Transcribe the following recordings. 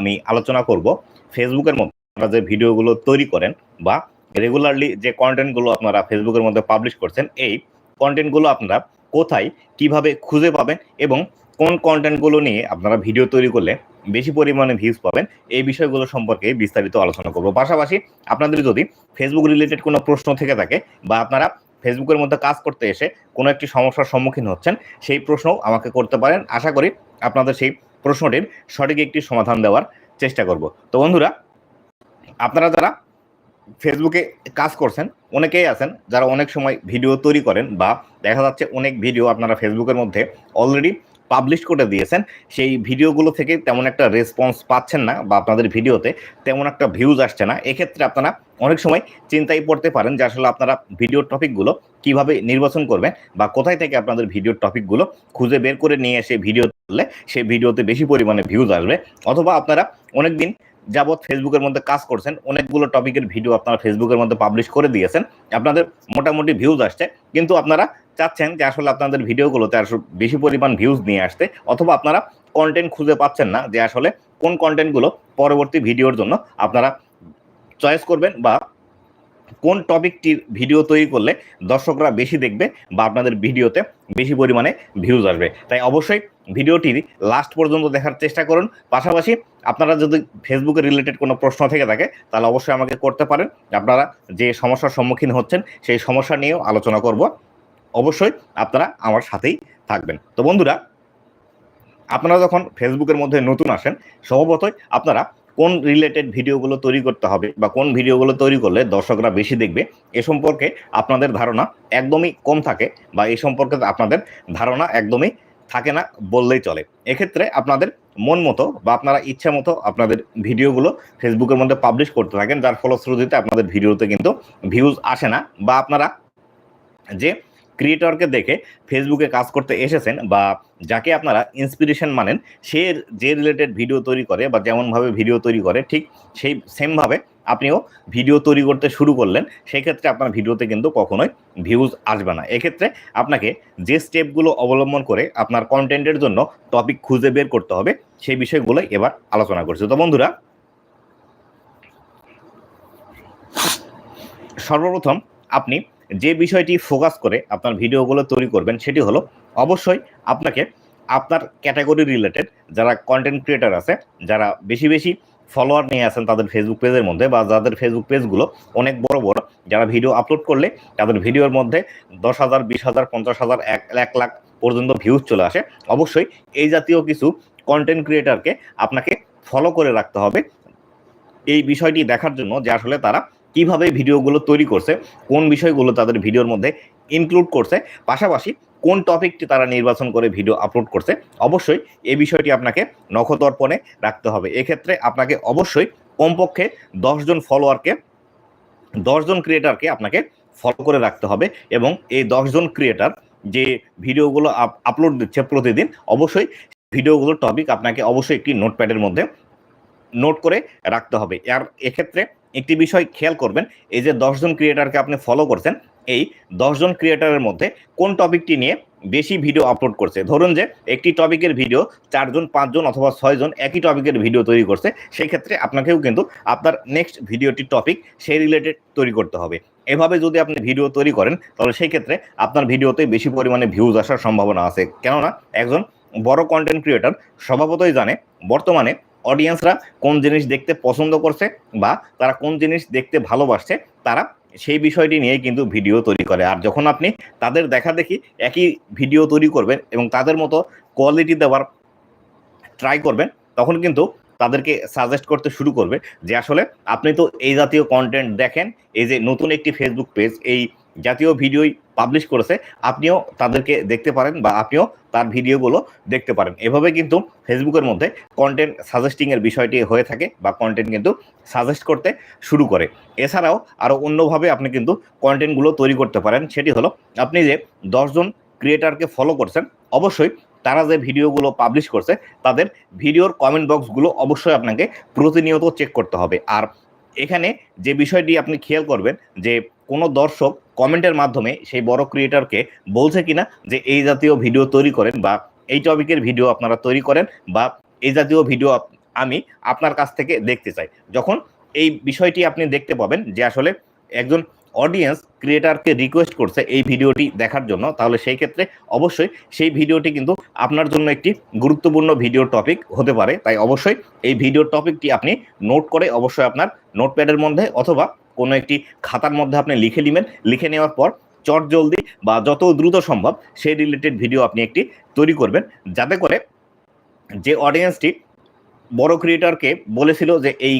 আমি আলোচনা করব। ফেসবুকের মধ্যে আপনারা যে ভিডিওগুলো তৈরি করেন বা রেগুলারলি যে কন্টেন্টগুলো আপনারা ফেসবুকের মধ্যে পাবলিশ করছেন, এই কন্টেন্টগুলো আপনারা কোথায়, কীভাবে খুঁজে পাবেন এবং কোন কন্টেন্টগুলো নিয়ে আপনারা ভিডিও তৈরি করলে বেশি পরিমাণে ভিউজ পাবেন, এই বিষয়গুলো সম্পর্কে বিস্তারিত আলোচনা করব। পাশাপাশি আপনাদের যদি ফেসবুক রিলেটেড কোনো প্রশ্ন থেকে থাকে বা আপনারা ফেসবুকের মধ্যে কাজ করতে এসে কোনো একটি সমস্যার সম্মুখীন হচ্ছেন, সেই প্রশ্নও আমাকে করতে পারেন। আশা করি আপনাদের সেই প্রশ্নটির সঠিক একটি সমাধান দেওয়ার চেষ্টা করব। তো বন্ধুরা, আপনারা যারা ফেসবুকে কাজ করছেন, অনেকেই আছেন যারা অনেক সময় ভিডিও তৈরি করেন বা দেখা যাচ্ছে অনেক ভিডিও আপনারা ফেসবুকের মধ্যে অলরেডি পাবলিশ করে দিয়েছেন, সেই ভিডিওগুলো থেকে তেমন একটা রেসপন্স পাচ্ছেন না বা আপনাদের ভিডিওতে তেমন একটা ভিউজ আসছে না। এক্ষেত্রে আপনারা অনেক সময় চিন্তায় পড়তে পারেন যে আসলে আপনারা ভিডিওর টপিকগুলো কীভাবে নির্বাচন করবেন বা কোথায় থেকে আপনাদের ভিডিওর টপিকগুলো খুঁজে বের করে নিয়ে এসে ভিডিও তুললে সেই ভিডিওতে বেশি পরিমাণে ভিউজ আসবে। অথবা আপনারা অনেকদিন যাবৎ ফেসবুকের মধ্যে কাজ করছেন, অনেকগুলো টপিকের ভিডিও আপনারা ফেসবুকের মধ্যে পাবলিশ করে দিয়েছেন, আপনাদের মোটামুটি ভিউজ আসছে, কিন্তু আপনারা চাচ্ছেন যে আসলে আপনাদের ভিডিওগুলোতে আসলে বেশি পরিমাণ ভিউজ নিয়ে আসতে, অথবা আপনারা কন্টেন্ট খুঁজে পাচ্ছেন না যে আসলে কোন কন্টেন্টগুলো পরবর্তী ভিডিওর জন্য আপনারা চয়েস করবেন বা কোন টপিকটির ভিডিও তৈরি করলে দর্শকরা বেশি দেখবে বা আপনাদের ভিডিওতে বেশি পরিমাণে ভিউজ আসবে। তাই অবশ্যই ভিডিওটির লাস্ট পর্যন্ত দেখার চেষ্টা করুন। পাশাপাশি আপনারা যদি ফেসবুকে রিলেটেড কোনো প্রশ্ন থেকে থাকে, তাহলে অবশ্যই আমাকে করতে পারেন। আপনারা যে সমস্যার সম্মুখীন হচ্ছেন, সেই সমস্যা নিয়েও আলোচনা করব। অবশ্যই আপনারা আমার সাথেই থাকবেন। তো বন্ধুরা, আপনারা যখন ফেসবুকের মধ্যে নতুন আসেন, স্বভাবতই আপনারা কোন রিলেটেড ভিডিওগুলো তৈরি করতে হবে বা কোন ভিডিওগুলো তৈরি করলে দর্শকরা বেশি দেখবে, এ সম্পর্কে আপনাদের ধারণা একদমই কম থাকে বা এই সম্পর্কে আপনাদের ধারণা একদমই থাকে না বললেই চলে। এক্ষেত্রে আপনাদের মন মতো বা আপনারা ইচ্ছা মতো আপনাদের ভিডিওগুলো ফেসবুকের মধ্যে পাবলিশ করতে থাকেন, যার ফলশ্রুতিতে আপনাদের ভিডিওতে কিন্তু ভিউজ আসে না বা আপনারা যে ক্রিয়েটরকে দেখে ফেসবুকে কাজ করতে এসেছেন বা যাকে আপনারা ইন্সপিরেশন মানেন, সে যে রিলেটেড ভিডিও তৈরি করে বা যেমনভাবে ভিডিও তৈরি করে, ঠিক সেই সেমভাবে আপনিও ভিডিও তৈরি করতে শুরু করলেন সেই ক্ষেত্রে আপনার ভিডিওতে কিন্তু কখনোই ভিউজ আসবে না। এক্ষেত্রে আপনাকে যে স্টেপগুলো অবলম্বন করে আপনার কন্টেন্টের জন্য টপিক খুঁজে বের করতে হবে, সেই বিষয়গুলোই এবার আলোচনা করছি। তো বন্ধুরা, সর্বপ্রথম আপনি যে বিষয়টি ফোকাস করে আপনার ভিডিওগুলো তৈরি করবেন সেটি হলো, অবশ্যই আপনাকে আপনার ক্যাটাগরি রিলেটেড যারা কন্টেন্ট ক্রিয়েটার আছে, যারা বেশি বেশি ফলোয়ার নিয়ে আসেন তাদের ফেসবুক পেজের মধ্যে বা যাদের ফেসবুক পেজগুলো অনেক বড় বড়, যারা ভিডিও আপলোড করলে তাদের ভিডিওর মধ্যে দশ হাজার, বিশ হাজার, পঞ্চাশ হাজার, এক এক লাখ পর্যন্ত ভিউজ চলে আসে। অবশ্যই এই জাতীয় কিছু কন্টেন্ট ক্রিয়েটারকে আপনাকে ফলো করে রাখতে হবে। এই বিষয়টি দেখার জন্য যে আসলে তারা কীভাবে ভিডিওগুলো তৈরি করছে, কোন বিষয়গুলো তাদের ভিডিওর মধ্যে ইনক্লুড করছে, পাশাপাশি কোন টপিকটি তারা নির্বাচন করে ভিডিও আপলোড করছে, অবশ্যই এই বিষয়টি আপনাকে নখদর্পণে রাখতে হবে। এক্ষেত্রে আপনাকে অবশ্যই কমপক্ষে দশজন ফলোয়ারকে দশজন ক্রিয়েটারকে আপনাকে ফলো করে রাখতে হবে এবং এই দশজন ক্রিয়েটার যে ভিডিওগুলো আপলোড দিচ্ছে প্রতিদিন, অবশ্যই ভিডিওগুলোর টপিক আপনাকে অবশ্যই একটি নোটপ্যাডের মধ্যে নোট করে রাখতে হবে। আর এক্ষেত্রে একটি বিষয় খেয়াল করবেন, এই যে দশজন ক্রিয়েটারকে আপনি ফলো করছেন, এই দশজন ক্রিয়েটারের মধ্যে কোন টপিকটি নিয়ে বেশি ভিডিও আপলোড করছে? ধরুন যে একটি টপিকের ভিডিও চারজন, পাঁচজন অথবা ছয়জন একই টপিকের ভিডিও তৈরি করছে সেই ক্ষেত্রে আপনাকেও কিন্তু আপনার নেক্সট ভিডিওটির টপিক সেই রিলেটেড তৈরি করতে হবে। এভাবে যদি আপনি ভিডিও তৈরি করেন, তাহলে সেই ক্ষেত্রে আপনার ভিডিওতে বেশি পরিমাণে ভিউজ আসার সম্ভাবনা আছে। কেননা, একজন বড় কন্টেন্ট ক্রিয়েটার স্বভাবতই জানে, বর্তমানে অডিয়েন্সরা কোন জিনিস দেখতে পছন্দ করছে বা তারা কোন জিনিস দেখতে ভালোবাসছে, তারা সেই বিষয়টি নিয়ে কিন্তু ভিডিও তৈরি করে। আর যখন আপনি তাদের দেখা দেখি একই ভিডিও তৈরি করবেন এবং তাদের মতো কোয়ালিটি দেওয়ার ট্রাই করবেন, তখন কিন্তু তাদেরকে সাজেস্ট করতে শুরু করবে যে আসলে আপনি তো এই জাতীয় কন্টেন্ট দেখেন, এই যে নতুন একটি ফেসবুক পেজ এই জাতীয় ভিডিওই পাবলিশ করেছে, আপনিও তাদেরকে দেখতে পারেন বা আপনিও তার ভিডিওগুলো দেখতে পারেন। এভাবে কিন্তু ফেসবুকের মধ্যে কন্টেন্ট সাজেস্টিংয়ের বিষয়টি হয়ে থাকে বা কন্টেন্ট কিন্তু সাজেস্ট করতে শুরু করে। এছাড়াও আরও অন্যভাবে আপনি কিন্তু কন্টেন্টগুলো তৈরি করতে পারেন, সেটি হলো আপনি যে দশজন ক্রিয়েটারকে ফলো করছেন, অবশ্যই তারা যে ভিডিওগুলো পাবলিশ করছে, তাদের ভিডিওর কমেন্ট বক্সগুলো অবশ্যই আপনাকে প্রতিনিয়ত চেক করতে হবে। আর এখানে যে বিষয়টি আপনি খেয়াল করবেন যে কোনো দর্শক কমেন্টের মাধ্যমে সেই বড় ক্রিয়েটারকে বলছে কিনা যে এই জাতীয় ভিডিও তৈরি করেন বা এই টপিকের ভিডিও আপনারা তৈরি করেন বা এই জাতীয় ভিডিও আমি আপনার কাছ থেকে দেখতে চাই। যখন এই বিষয়টি আপনি দেখতে পাবেন যে আসলে একজন অডিয়েন্স ক্রিয়েটারকে রিকোয়েস্ট করছে এই ভিডিওটি দেখার জন্য, তাহলে সেই ক্ষেত্রে অবশ্যই সেই ভিডিওটি কিন্তু আপনার জন্য একটি গুরুত্বপূর্ণ ভিডিও টপিক হতে পারে। তাই অবশ্যই এই ভিডিও টপিকটি আপনি নোট করে অবশ্যই আপনার নোটপ্যাডের মধ্যে অথবা কোনো একটি খাতার মধ্যে আপনি লিখে নেবেন। লিখে নেওয়ার পর চট জলদি বা যত দ্রুত সম্ভব সেই রিলেটেড ভিডিও আপনি একটি তৈরি করবেন। যাতে করে যে অডিয়েন্সটি বড় ক্রিয়েটারকে বলেছিল যে এই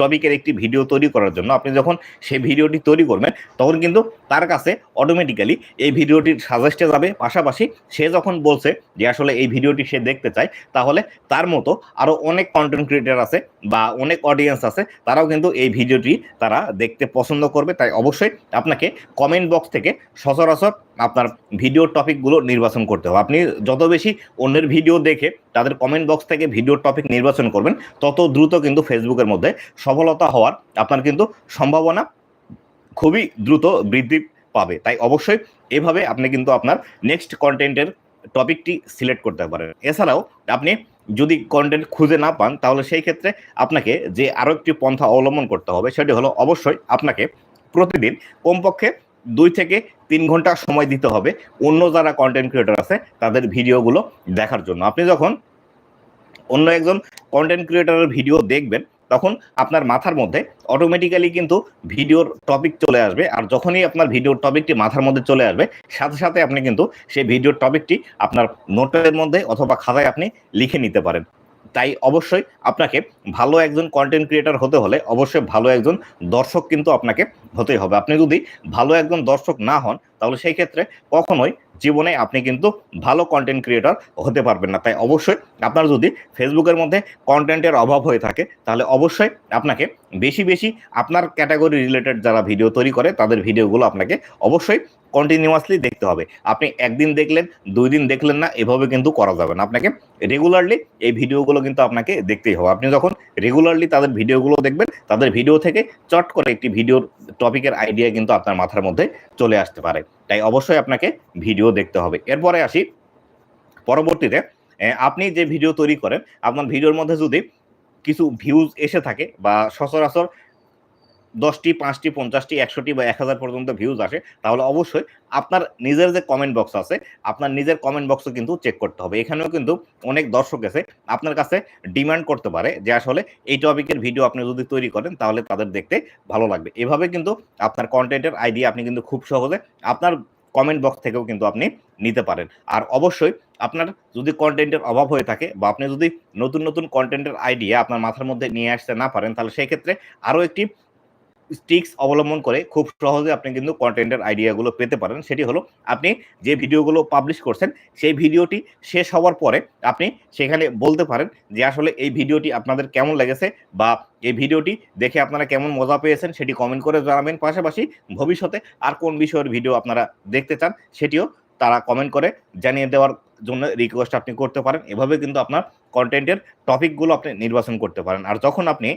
টপিকের একটি ভিডিও তৈরি করার জন্য আপনি যখন সেই ভিডিওটি তৈরি করবেন, তখন কিন্তু তার কাছে অটোমেটিক্যালি এই ভিডিওটির সাজেস্টে যাবে। পাশাপাশি সে যখন বলছে যে আসলে এই ভিডিওটি সে দেখতে চায়, তাহলে তার মতো আরও অনেক কন্টেন্ট ক্রিয়েটার আছে বা অনেক অডিয়েন্স আছে, তারাও কিন্তু এই ভিডিওটি তারা দেখতে পছন্দ করবে। তাই অবশ্যই আপনাকে কমেন্ট বক্স থেকে সচরাচর আপনার ভিডিও টপিকগুলো নির্বাচন করতে হবে। আপনি যত বেশি অন্যের ভিডিও দেখে তাদের কমেন্ট বক্স থেকে ভিডিও টপিক নির্বাচন করবেন, তত দ্রুত কিন্তু ফেসবুকের মধ্যে সফলতা হওয়ার আপনার কিন্তু সম্ভাবনা খুবই দ্রুত বৃদ্ধি পাবে। তাই অবশ্যই এভাবে আপনি কিন্তু আপনার নেক্সট কন্টেন্টের টপিকটি সিলেক্ট করতে পারেন। এছাড়াও আপনি যদি কন্টেন্ট খুঁজে না পান, তাহলে সেই ক্ষেত্রে আপনাকে যে আরও একটি পন্থা অবলম্বন করতে হবে, সেটি হলো অবশ্যই আপনাকে প্রতিদিন কমপক্ষে দুই থেকে তিন ঘণ্টা সময় দিতে হবে অন্য যারা কন্টেন্ট ক্রিয়েটর আছে, তাদের ভিডিওগুলো দেখার জন্য। আপনি যখন অন্য একজন কন্টেন্ট ক্রিয়েটরের ভিডিও দেখবেন তখন আপনার মাথার মধ্যে অটোমেটিক্যালি কিন্তু ভিডিওর টপিক চলে আসবে। আর যখনই আপনার ভিডিওর টপিকটি মাথার মধ্যে চলে আসবে, সাথে সাথে আপনি কিন্তু সেই ভিডিওর টপিকটি আপনার নোটের মধ্যে অথবা খাতায় আপনি লিখে নিতে পারেন। তাই অবশ্যই আপনাকে ভালো একজন কন্টেন্ট ক্রিয়েটার হতে হলে অবশ্যই ভালো একজন দর্শক কিন্তু আপনাকে হতেই হবে। আপনি যদি ভালো একজন দর্শক না হন, তাহলে সেই ক্ষেত্রে কখনোই জীবনে আপনি কিন্তু ভালো কন্টেন্ট ক্রিয়েটর হতে পারবেন না। তাই অবশ্যই আপনার যদি ফেসবুকের মধ্যে কন্টেন্টের অভাব হয়ে থাকে, তাহলে অবশ্যই আপনাকে বেশি বেশি আপনার ক্যাটাগরি রিলেটেড যারা ভিডিও তৈরি করে, তাদের ভিডিওগুলো আপনাকে অবশ্যই কন্টিনিউয়াসলি দেখতে হবে। আপনি একদিন দেখলেন, দুই দিন দেখলেন না, এভাবে কিন্তু করা যাবে না। আপনাকে রেগুলারলি এই ভিডিওগুলো কিন্তু আপনাকে দেখতেই হবে। আপনি যখন রেগুলারলি তাদের ভিডিওগুলো দেখবেন, তাদের ভিডিও থেকে চট করে একটি ভিডিওর টপিকের আইডিয়া কিন্তু আপনার মাথার মধ্যে চলে আসতে পারে। তাই অবশ্যই আপনাকে ভিডিও দেখতে হবে। এরপরে আসি, পরবর্তীতে আপনি যে ভিডিও তৈরি করেন, আপনার ভিডিওর মধ্যে যদি কিছু ভিউজ এসে থাকে বা সচরাচর দশটি, পাঁচটি, পঞ্চাশটি, একশোটি বা এক হাজার পর্যন্ত ভিউজ আসে, তাহলে অবশ্যই আপনার নিজের যে কমেন্ট বক্স আছে, আপনার নিজের কমেন্ট বক্সও কিন্তু চেক করতে হবে। এখানেও কিন্তু অনেক দর্শক আছে আপনার কাছে ডিমান্ড করতে পারে যে আসলে এই টপিকের ভিডিও আপনি যদি তৈরি করেন, তাহলে তাদের দেখতে ভালো লাগবে। এভাবে কিন্তু আপনার কন্টেন্টের আইডিয়া আপনি কিন্তু খুব সহজে আপনার কমেন্ট বক্স থেকেও কিন্তু আপনি নিতে পারেন। আর অবশ্যই আপনার যদি কন্টেন্টের অভাব হয়ে থাকে বা আপনি যদি নতুন নতুন কন্টেন্টের আইডিয়া আপনার মাথার মধ্যে নিয়ে আসতে না পারেন, তাহলে সেই ক্ষেত্রে আরও একটি স্টিক্স অবলম্বন করে খুব সহজে আপনি কিন্তু কন্টেন্টের আইডিয়াগুলো পেতে পারেন। সেটি হলো, আপনি যে ভিডিওগুলো পাবলিশ করছেন, সেই ভিডিওটি শেষ হওয়ার পরে আপনি সেখানে বলতে পারেন যে আসলে এই ভিডিওটি আপনাদের কেমন লেগেছে বা এই ভিডিওটি দেখে আপনারা কেমন মজা পেয়েছেন সেটি কমেন্ট করে জানাবেন। পাশাপাশি ভবিষ্যতে আর কোন বিষয়ের ভিডিও আপনারা দেখতে চান সেটিও তারা কমেন্ট করে জানিয়ে দেওয়ার জন্য রিকোয়েস্ট আপনি করতে পারেন। এভাবে কিন্তু আপনার কন্টেন্টের টপিকগুলো আপনি নির্বাচন করতে পারেন। আর যখন আপনি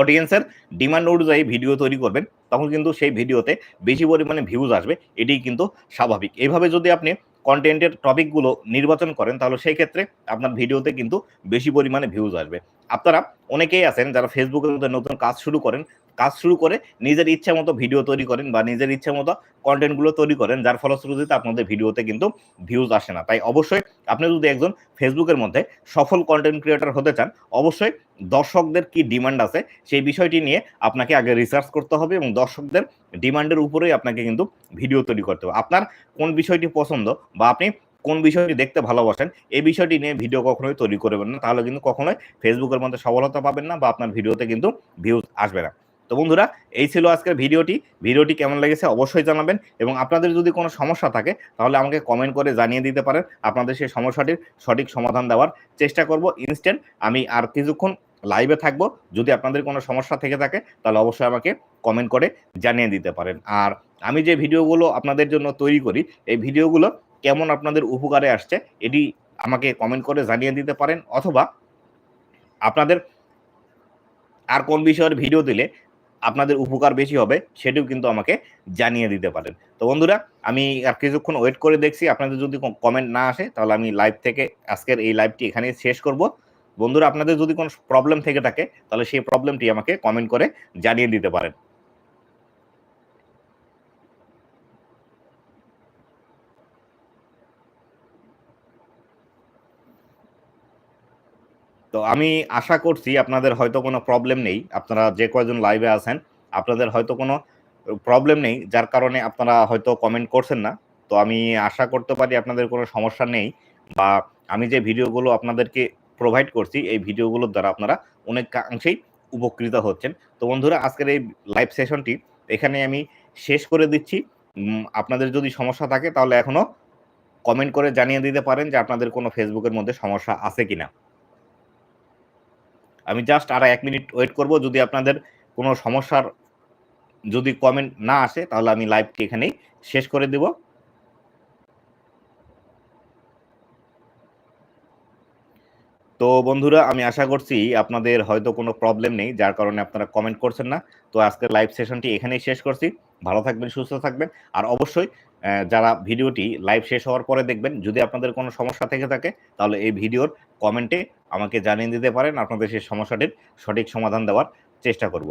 অডিয়েন্সের ডিমান্ড অনুযায়ী ভিডিও তৈরি করবেন, তখন কিন্তু সেই ভিডিওতে বেশি পরিমাণে ভিউজ আসবে এটি কিন্তু স্বাভাবিক। এইভাবে যদি আপনি কন্টেন্টের টপিকগুলো নির্বাচন করেন, তাহলে সেই ক্ষেত্রে আপনার ভিডিওতে কিন্তু বেশি পরিমাণে ভিউজ আসবে। আপনারা অনেকেই আছেন যারা ফেসবুকে নতুন কাজ শুরু করেন কাজ শুরু করে নিজের ইচ্ছা মতো ভিডিও তৈরি করেন বা নিজের ইচ্ছা মতো কন্টেন্টগুলো তৈরি করেন, যার ফলশ্রুতিতে আপনাদের ভিডিওতে কিন্তু ভিউজ আসে না। তাই অবশ্যই আপনি যদি একজন ফেসবুকের মধ্যে সফল কন্টেন্ট ক্রিয়েটর হতে চান, অবশ্যই দর্শকদের কি ডিমান্ড আছে সেই বিষয়টি নিয়ে আপনাকে আগে রিসার্চ করতে হবে এবং দর্শকদের ডিমান্ডের উপরেই আপনাকে কিন্তু ভিডিও তৈরি করতে হবে। আপনার কোন বিষয়টি পছন্দ বা আপনি কোন বিষয়টি দেখতে ভালোবাসেন, এই বিষয়টি নিয়ে ভিডিও কখনোই তৈরি করবেন না। তাহলে কিন্তু কখনোই ফেসবুকের মধ্যে সফলতা পাবেন না বা আপনার ভিডিওতে কিন্তু ভিউজ আসবে না। তো বন্ধুরা, এই ছিল আজকের ভিডিওটি। ভিডিওটি কেমন লেগেছে অবশ্যই জানাবেন এবং আপনাদের যদি কোনো সমস্যা থাকে, তাহলে আমাকে কমেন্ট করে জানিয়ে দিতে পারেন। আপনাদের সেই সমস্যাটির সঠিক সমাধান দেওয়ার চেষ্টা করব ইনস্ট্যান্ট আমি আর কিছুক্ষণ লাইভে থাকব। যদি আপনাদের কোনো সমস্যা থেকে থাকে, তাহলে অবশ্যই আমাকে কমেন্ট করে জানিয়ে দিতে পারেন। আর আমি যে ভিডিওগুলো আপনাদের জন্য তৈরি করি, এই ভিডিওগুলো কেমন আপনাদের উপকারে আসছে, এটি আমাকে কমেন্ট করে জানিয়ে দিতে পারেন। অথবা আপনাদের আর কোন বিষয়ের ভিডিও দিলে আপনাদের উপকার বেশি হবে সেটিও কিন্তু আমাকে জানিয়ে দিতে পারেন। তো বন্ধুরা, আমি আর কিছুক্ষণ ওয়েট করে দেখছি। আপনাদের যদি কমেন্ট না আসে, তাহলে আমি লাইভ থেকে আজকের এই লাইভটি এখানে শেষ করব। বন্ধুরা, আপনাদের যদি কোনো প্রবলেম থেকে থাকে, তাহলে সেই প্রবলেমটি আমাকে কমেন্ট করে জানিয়ে দিতে পারেন। তো আমি আশা করছি আপনাদের হয়তো কোনো প্রবলেম নেই। আপনারা যে কয়জন লাইভে আছেন, আপনাদের হয়তো কোনো প্রবলেম নেই, যার কারণে আপনারা হয়তো কমেন্ট করছেন না। তো আমি আশা করতে পারি আপনাদের কোনো সমস্যা নেই বা আমি যে ভিডিওগুলো আপনাদেরকে প্রোভাইড করছি, এই ভিডিওগুলোর দ্বারা আপনারা অনেকাংশেই উপকৃত হচ্ছেন। তো বন্ধুরা, আজকের এই লাইভ সেশনটি এখানে আমি শেষ করে দিচ্ছি। আপনাদের যদি সমস্যা থাকে তাহলে এখনও কমেন্ট করে জানিয়ে দিতে পারেন যে আপনাদের কোনো ফেসবুকের মধ্যে সমস্যা আছে কিনা। আমি জাস্ট আর এক মিনিট ওয়েট করব। যদি আপনাদের কোনো সমস্যার যদি কমেন্ট না আসে, তাহলে আমি লাইভটি এখানেই শেষ করে দেব। তো বন্ধুরা, আমি আশা করছি আপনাদের হয়তো কোনো প্রবলেম নেই, যার কারণে আপনারা কমেন্ট করছেন না। তো আজকের লাইভ সেশনটি এখানেই শেষ করছি। ভালো থাকবেন, সুস্থ থাকবেন। আর অবশ্যই যারা ভিডিওটি লাইভ শেষ হওয়ার পরে দেখবেন, যদি আপনাদের কোনো সমস্যা থেকে থাকে, তাহলে এই ভিডিওর কমেন্টে আমাকে জানিয়ে দিতে পারেন। আপনাদের সেই সমস্যাটির সঠিক সমাধান দেওয়ার চেষ্টা করব।